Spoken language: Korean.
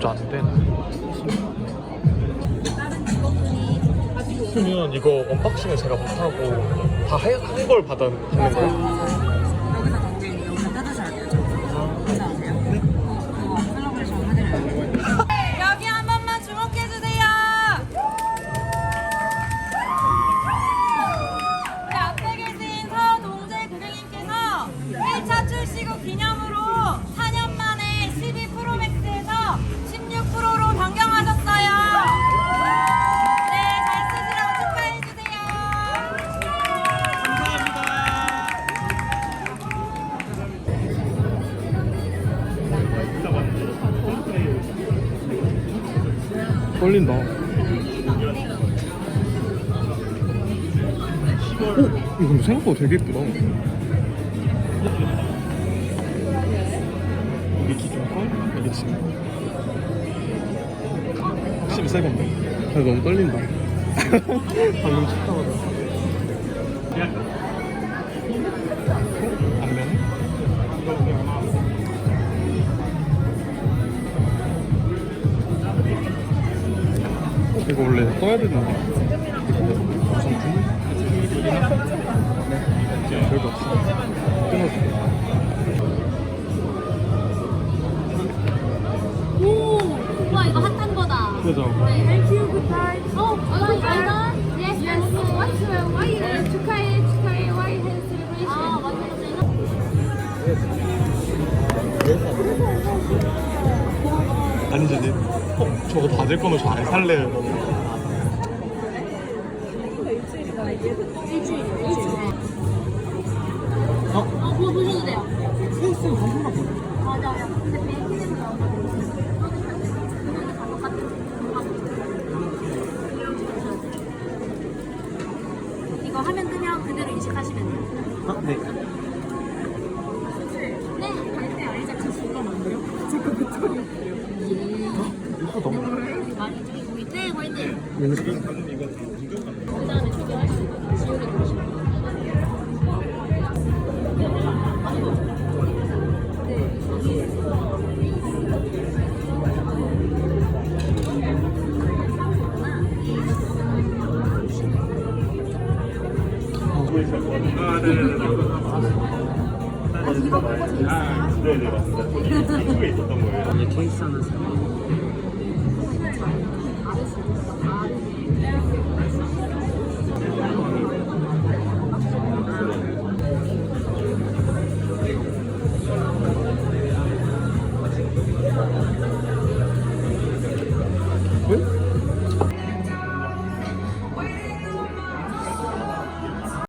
절대 안 돼. 그러면 이거 언박싱을 제가 못하고 다 한 걸 받는 거예요? 맞아요. 여기서 굉장히 영상 거야? 기념으로 떨린다. 오, 이거 근데 생각보다 되게 예쁘다. 이게 기존 거, 이게 지금. 확실히 새 건데. 아, 너무 떨린다. 방금 쳤다가. 이거 원래 떠야 되는데. 별거 없어. 끊어줄게. 오, 와 이거 핫한 거다. 그죠? 네, LQ 굿타임. 어, 이거 알다? Yes, yes. What's your why? 축하해, 축하해. Why has celebration? 아, 맞아, 아니, 이제, 어, 저거 받을 거면 저 안 살래요. 일주일. 어? 어, 그거 보셔도 돼요. 맞아요. 근데 베이킹은 이거 화면 뜨면 그대로 인식하시면 돼요. 아, 네. 네, 갈때 알자 주시는 건 안 돼요? 제가 그쪽이 이거 너무. 많이 저기 보이 네, 거의 네. 이거 그 다음에 초기화하시고 지우를 누르시면 이게 케이스 하나 사. 왜?